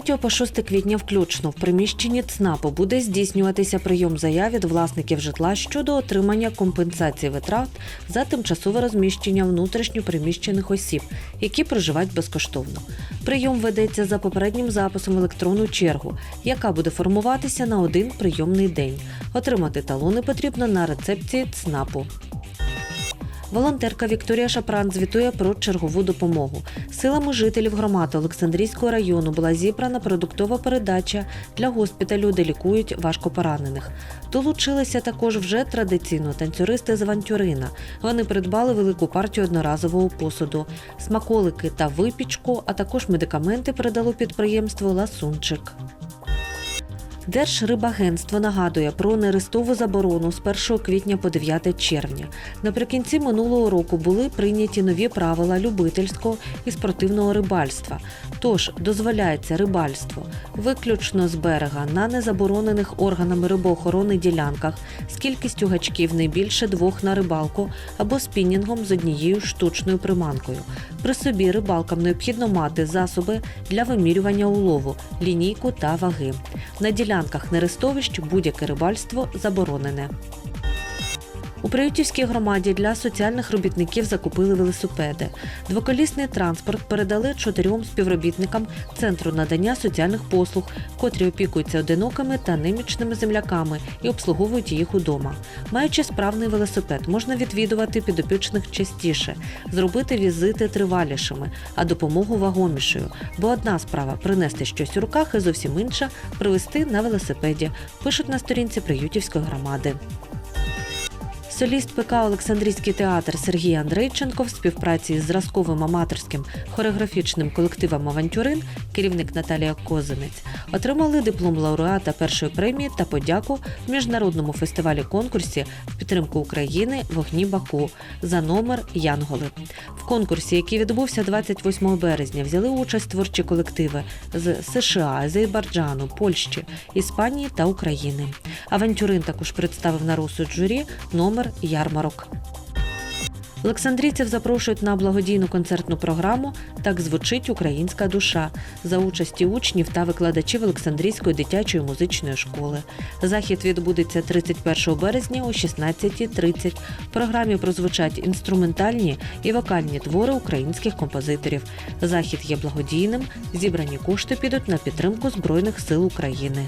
3 по 6 квітня включно в приміщенні ЦНАПу буде здійснюватися прийом заяв від власників житла щодо отримання компенсації витрат за тимчасове розміщення внутрішньо переміщених осіб, які проживають безкоштовно. Прийом ведеться за попереднім записом в електронну чергу, яка буде формуватися на один прийомний день. Отримати талони потрібно на рецепції ЦНАПу. Волонтерка Вікторія Шапран звітує про чергову допомогу. Силами жителів громади Олександрійського району була зібрана продуктова передача для госпіталю, де лікують важкопоранених. Долучилися також вже традиційно танцюристи з авантюрина. Вони придбали велику партію одноразового посуду, смаколики та випічку, а також медикаменти передало підприємство Ласунчик. Держрибагентство нагадує про нерестову заборону з 1 квітня по 9 червня. Наприкінці минулого року були прийняті нові правила любительського і спортивного рибальства. Тож дозволяється рибальство виключно з берега на незаборонених органами рибоохорони ділянках з кількістю гачків не більше двох на рибалку або спінінгом з однією штучною приманкою. При собі рибалкам необхідно мати засоби для вимірювання улову, лінійку та ваги. На ділянках нерестовищ будь-яке рибальство заборонене. У Приютівській громаді для соціальних робітників закупили велосипеди. Двоколісний транспорт передали чотирьом співробітникам Центру надання соціальних послуг, котрі опікуються одинокими та немічними земляками і обслуговують їх удома. Маючи справний велосипед, можна відвідувати підопічних частіше, зробити візити тривалішими, а допомогу вагомішою. Бо одна справа принести щось у руках, і зовсім інша привезти на велосипеді. Пишуть на сторінці Приютівської громади. Соліст ПК Олександрійський театр Сергій Андрейченко в співпраці з зразковим аматорським хореографічним колективом Авантюрин, керівник Наталія Козинець, отримали диплом лауреата першої премії та подяку в міжнародному фестивалі конкурсі підтримку України Вогні Баку за номер Янголи. В конкурсі, який відбувся 28 березня, взяли участь творчі колективи з США, Азербайджану, Польщі, Іспанії та України. Авантюрин також представив на розсуд журі номер ярмарок. Олександрійців запрошують на благодійну концертну програму Так звучить українська душа за участі учнів та викладачів Олександрійської дитячої музичної школи. Захід відбудеться 31 березня о 16.30. В програмі прозвучать інструментальні і вокальні твори українських композиторів. Захід є благодійним. Зібрані кошти підуть на підтримку Збройних сил України.